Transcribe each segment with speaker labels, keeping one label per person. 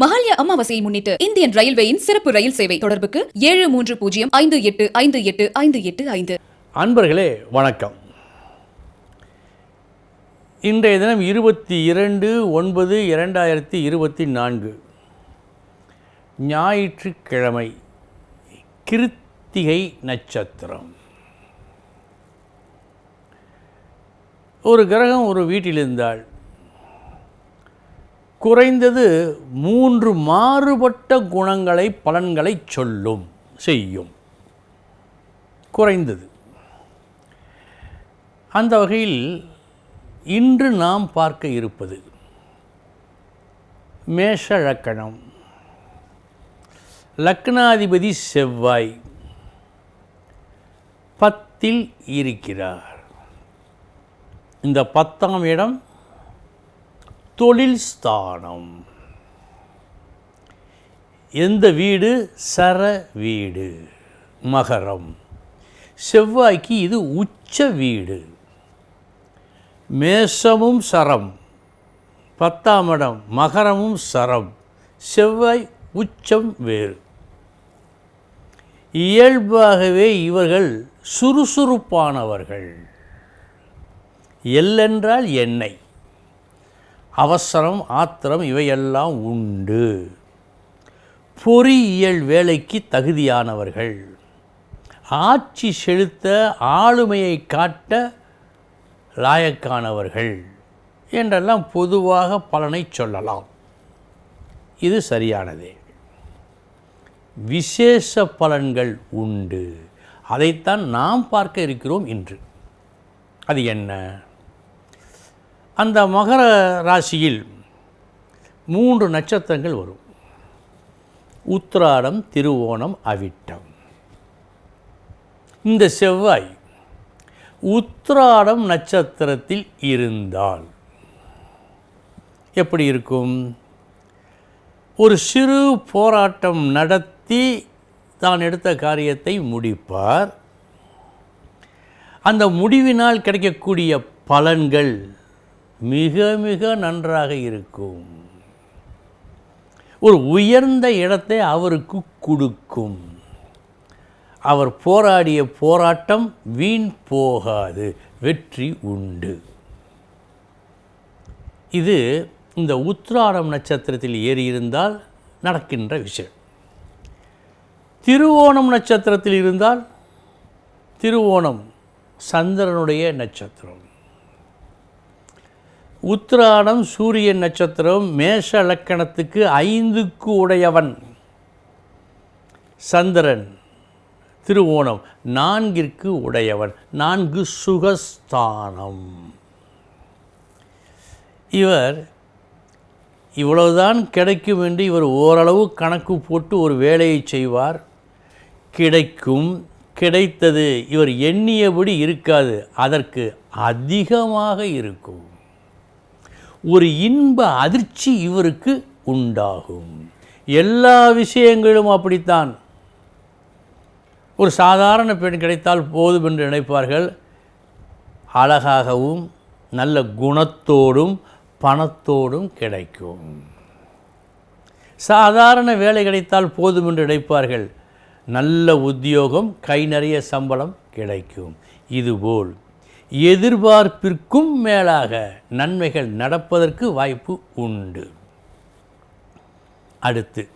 Speaker 1: மகாலய அமாவாசையை முன்னிட்டு இந்தியன் ரயில்வேயின் சிறப்பு ரயில் சேவை தொடர்புக்கு ஏழு மூன்று பூஜ்ஜியம் ஐந்து எட்டு ஐந்து எட்டு ஐந்து எட்டு ஐந்து.
Speaker 2: அன்பர்களே வணக்கம். இன்றைய தினம் இருபத்தி இரண்டு ஒன்பது இரண்டாயிரத்தி இருபத்தி நான்கு. ஞாயிற்றுக்கிழமை கிருத்திகை நட்சத்திரம். ஒரு கிரகம் ஒரு வீட்டில் இருந்தால் குறைந்தது மூன்று மாறுபட்ட குணங்களை பலன்களை சொல்லும் செய்யும். குறைந்தது. அந்த வகையில் இன்று நாம் பார்க்க இருப்பது மேஷ லக்கணம் லக்னாதிபதி செவ்வாய் பத்தில் இருக்கிறார். இந்த பத்தாம் இடம் தொழில் ஸ்தானம் எந்த வீடு? சர வீடு. மகரம். செவ்வாய்க்கு இது உச்ச வீடு. மேஷமும் சரம். பத்தாம் இடம் மகரமும் சரம். செவ்வாய் உச்சம் வேறு. இயல்பாகவே இவர்கள் சுறுசுறுப்பானவர்கள். எல்லென்றால் எண்ணெய் அவசரம் ஆத்திரம் இவையெல்லாம் உண்டு. பொறியியல் வேலைக்கு தகுதியானவர்கள். ஆட்சி செலுத்த ஆளுமையை காட்ட லாயக்கானவர்கள் என்றெல்லாம் பொதுவாக பலனை சொல்லலாம். இது சரியானதே. விசேஷ பலன்கள் உண்டு. அதைத்தான் நாம் பார்க்க இருக்கிறோம் இன்று. அது என்ன? அந்த மகர ராசியில் மூன்று நட்சத்திரங்கள் வரும். உத்திராடம் திருவோணம் அவிட்டம். இந்த செவ்வாய் உத்திராடம் நட்சத்திரத்தில் இருந்தால் எப்படி இருக்கும்? ஒரு சிறு போராட்டம் நடத்தி தான் எடுத்த காரியத்தை முடிப்பார். அந்த முடிவினால் கிடைக்கக்கூடிய பலன்கள் மிக மிக நன்றாக இருக்கும். ஒரு உயர்ந்த இடத்தை அவருக்கு கொடுக்கும். அவர் போராடிய போராட்டம் வீண் போகாது வெற்றி உண்டு. இது இந்த உத்ராடம் நட்சத்திரத்தில் ஏறியிருந்தால் நடக்கின்ற விஷயம். திருவோணம் நட்சத்திரத்தில் இருந்தால் திருவோணம் சந்திரனுடைய நட்சத்திரம். உத்திராடம் சூரியன் நட்சத்திரம் மேஷ லக்கணத்துக்கு ஐந்துக்கு உடையவன். சந்திரன் திருவோணம் நான்கிற்கு உடையவன். நான்கு சுகஸ்தானம். இவர் இவ்வளவுதான் கிடைக்கும் என்று இவர் ஓரளவு கணக்கு போட்டு ஒரு வேலையை செய்வார். கிடைக்கும் கிடைத்தது இவர் எண்ணியபடி இருக்காது. அதற்கு அதிகமாக இருக்கும். ஒரு இன்ப அதிர்ச்சி இவருக்கு உண்டாகும். எல்லா விஷயங்களும் அப்படித்தான். ஒரு சாதாரண பெண் கிடைத்தால் போதும் என்று நினைப்பார்கள். அழகாகவும் நல்ல குணத்தோடும் பணத்தோடும் கிடைக்கும். சாதாரண வேலை கிடைத்தால் போதும் என்று நினைப்பார்கள். நல்ல உத்தியோகம் கை நிறைய சம்பளம் கிடைக்கும். இதுபோல் எதிர்பார்ப்பிற்கும் மேலாக நன்மைகள் நடப்பதற்கு வாய்ப்பு உண்டு. அடுத்து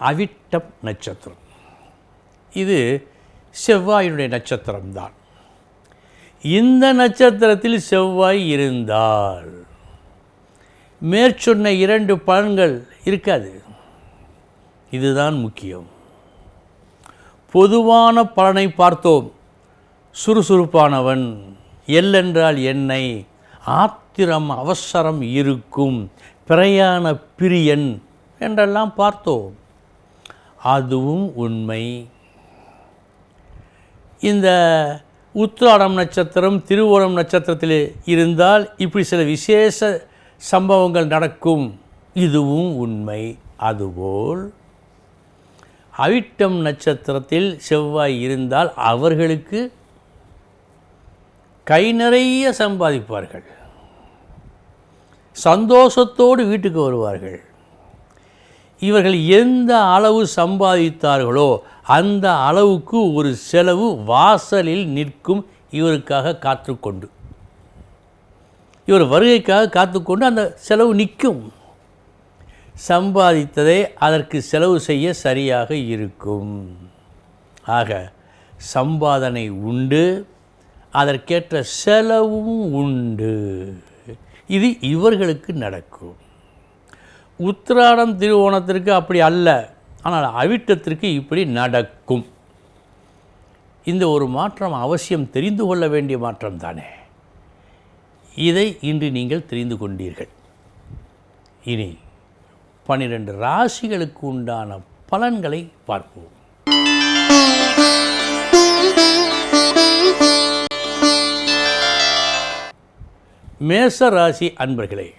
Speaker 2: அவிட்டம் நட்சத்திரம். இது செவ்வாயினுடைய நட்சத்திரம்தான். இந்த நட்சத்திரத்தில் செவ்வாய் இருந்தால் மேற்சொன்ன இரண்டு பலன்கள் இருக்காது. இதுதான் முக்கியம். பொதுவான பலனை பார்த்தோம். சுறுசுறுப்பானவன். எல்லென்றால் என்னை ஆத்திரம் அவசரம் இருக்கும் பிரயாண பிரியன் என்றெல்லாம் பார்த்தோம். அதுவும் உண்மை. இந்த உத்ராடம் நட்சத்திரம் திருவோணம் நட்சத்திரத்தில் இருந்தால் இப்படி சில விசேஷ சம்பவங்கள் நடக்கும். இதுவும் உண்மை. அதுபோல் அவிட்டம் நட்சத்திரத்தில் செவ்வாய் இருந்தால் அவர்களுக்கு கை நிறைய சம்பாதிப்பார்கள். சந்தோஷத்தோடு வீட்டுக்கு வருவார்கள். இவர்கள் எந்த அளவு சம்பாதித்தார்களோ அந்த அளவுக்கு ஒரு செலவு வாசலில் நிற்கும் இவருக்காக காத்துக்கொண்டு. இவர் வருகைக்காக காத்துக்கொண்டு அந்த செலவு நிற்கும். சம்பாதித்ததை அதற்கு செலவு செய்ய சரியாக இருக்கும். ஆக சம்பாதனை உண்டு. அதற்கேற்ற செலவும் உண்டு. இது இவர்களுக்கு நடக்கும். உத்திராடம் திருவோணத்திற்கு அப்படி அல்ல. ஆனால் அவிட்டத்திற்கு இப்படி நடக்கும். இந்த ஒரு மாற்றம் அவசியம் தெரிந்து கொள்ள வேண்டிய மாற்றம் தானே. இதை இன்று நீங்கள் தெரிந்து கொண்டீர்கள். இனி பன்னிரண்டு ராசிகளுக்கு உண்டான பலன்களை பார்ப்போம். மேச ராசி அன்பர்களே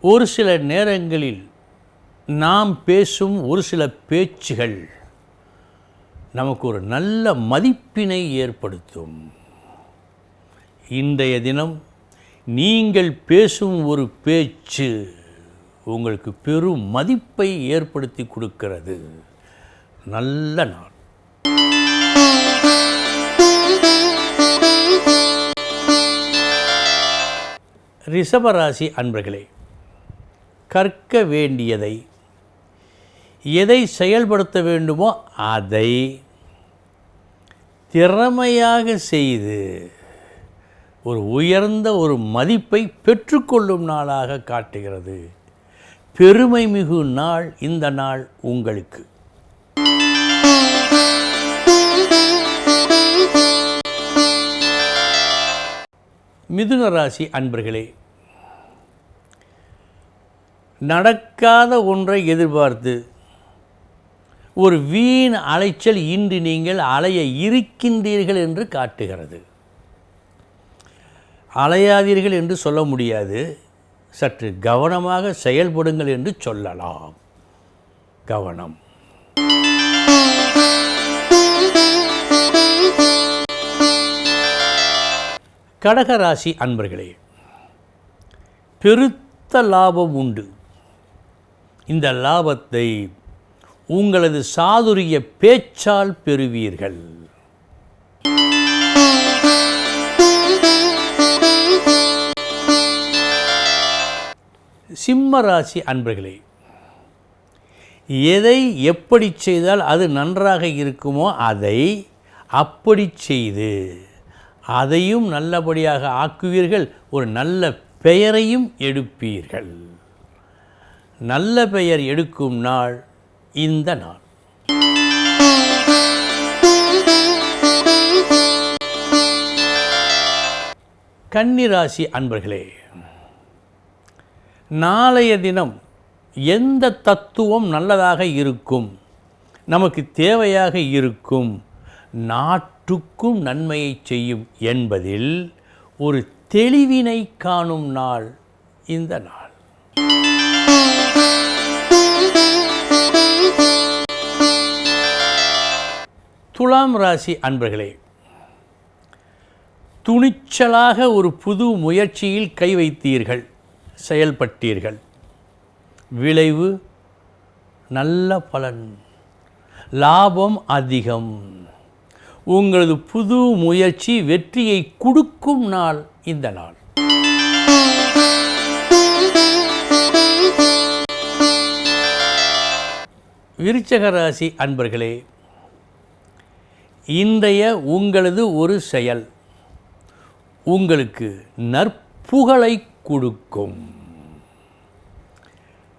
Speaker 2: ஒரு சில நேரங்களில் நாம் பேசும் ஒரு சில பேச்சுகள் நமக்கு ஒரு நல்ல மதிப்பினை ஏற்படுத்தும். இன்றைய தினம் நீங்கள் பேசும் ஒரு பேச்சு உங்களுக்கு பெரும் மதிப்பை ஏற்படுத்தி கொடுக்கிறது. நல்ல நாள். ரிஷபராசி அன்பர்களே கற்க வேண்டியதை எதை செயல்படுத்த வேண்டுமோ அதை திறமையாக செய்து ஒரு உயர்ந்த ஒரு மதிப்பை பெற்றுக்கொள்ளும் நாளாக காட்டுகிறது. பெருமை மிகு நாள் இந்த நாள் உங்களுக்கு. மிதுன ராசி அன்பர்களே நடக்காத ஒன்றை எதிர்பார்த்து ஒரு வீண் அலைச்சல் இன்று நீங்கள் அலைய இருக்கின்றீர்கள் என்று காட்டுகிறது. அலையாதீர்கள் என்று சொல்ல முடியாது. சற்று கவனமாக செயல்படுங்கள் என்று சொல்லலாம். கவனம். கடகராசி அன்பர்களே பெருத்த லாபம் உண்டு. இந்த லாபத்தை உங்களது சாதுரிய பேச்சால் பெறுவீர்கள். சிம்ம ராசி அன்பர்களே எதை எப்படி செய்தால் அது நன்றாக இருக்குமோ அதை அப்படி செய்து அதையும் நல்லபடியாக ஆக்குவீர்கள். ஒரு நல்ல பெயரையும் எடுப்பீர்கள். நல்ல பெயர் எடுக்கும் நாள் இந்த நாள். கன்னிராசி அன்பர்களே நாளைய தினம் எந்த தத்துவம் நல்லதாக இருக்கும்? நமக்கு தேவையாக இருக்கும் நாட்டு நாட்டுக்கும் நன்மையை செய்யும் என்பதில் ஒரு தெளிவினை காணும் நாள் இந்த நாள். துலாம் ராசி அன்பர்களே துணிச்சலாக ஒரு புது முயற்சியில் கை வைத்தீர்கள் செயல்பட்டீர்கள். விளைவு நல்ல பலன் லாபம் அதிகம். உங்களது புது முயற்சி வெற்றியை கொடுக்கும் நாள் இந்த நாள். விருச்சக ராசி அன்பர்களே இன்றைய உங்களது ஒரு செயல் உங்களுக்கு நற்புகழை கொடுக்கும்.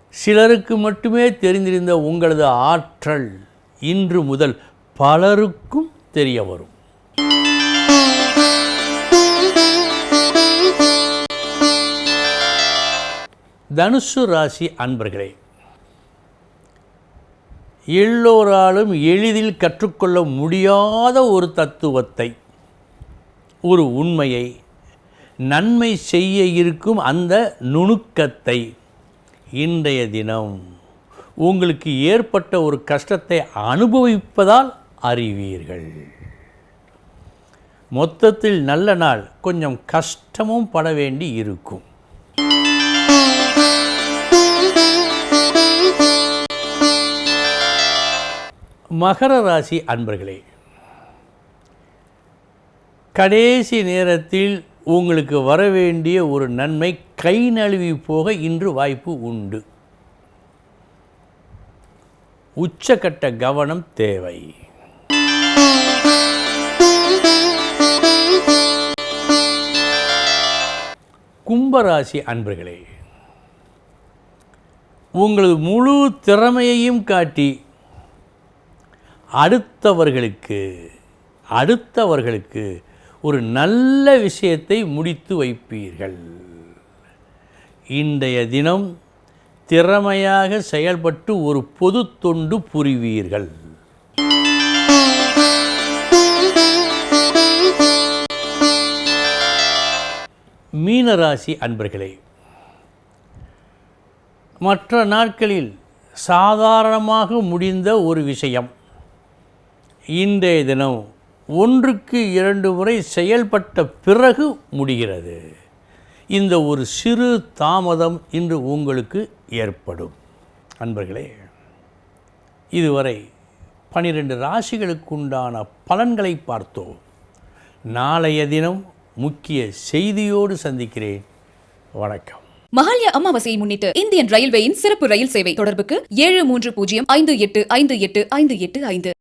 Speaker 2: சிலருக்கு மட்டுமே தெரிந்திருந்த உங்களது ஆற்றல் இன்று முதல் பலருக்கும் தெரிய வரும். தனுசு ராசி அன்பர்களே எல்லோராலும் எளிதில் கற்றுக்கொள்ள முடியாத ஒரு தத்துவத்தை ஒரு உண்மையை நன்மை செய்ய இருக்கும் அந்த நுணுக்கத்தை இன்றைய தினம் உங்களுக்கு ஏற்பட்ட ஒரு கஷ்டத்தை அனுபவிப்பதால் அறிவீர்கள். மொத்தத்தில் நல்ல நாள் கொஞ்சம் கஷ்டமும் பட வேண்டி இருக்கும். மகர ராசி அன்பர்களே கடைசி நேரத்தில் உங்களுக்கு வர வேண்டிய ஒரு நன்மை கை நழுவி போக இன்று வாய்ப்பு உண்டு. உச்சக்கட்ட கவனம் தேவை. கும்பராசி அன்பர்களே உங்களது முழு திறமையையும் காட்டி அடுத்தவர்களுக்கு அடுத்தவர்களுக்கு ஒரு நல்ல விஷயத்தை முடித்து வைப்பீர்கள். இன்றைய தினம் திறமையாக செயல்பட்டு ஒரு பொது தொண்டு புரிவீர்கள். மீனராசி அன்பர்களே மற்ற நாட்களில் சாதாரணமாக முடிந்த ஒரு விஷயம். இன்றைய தினம் ஒன்றுக்கு இரண்டு முறை செயல்பட்ட பிறகு முடிகிறது. இந்த ஒரு சிறு தாமதம் இன்று உங்களுக்கு ஏற்படும். அன்பர்களே இதுவரை பனிரெண்டு ராசிகளுக்குண்டான பலன்களை பார்த்தோம். நாளைய தினம் முக்கிய செய்தியோடு சந்திக்கிறேன். வணக்கம்.
Speaker 1: மகாலய அமாவாசையை முன்னிட்டு இந்தியன் ரயில்வேயின் சிறப்பு ரயில் சேவை தொடர்புக்கு ஏழு மூன்று பூஜ்ஜியம் ஐந்து எட்டு ஐந்து எட்டு ஐந்து எட்டு ஐந்து.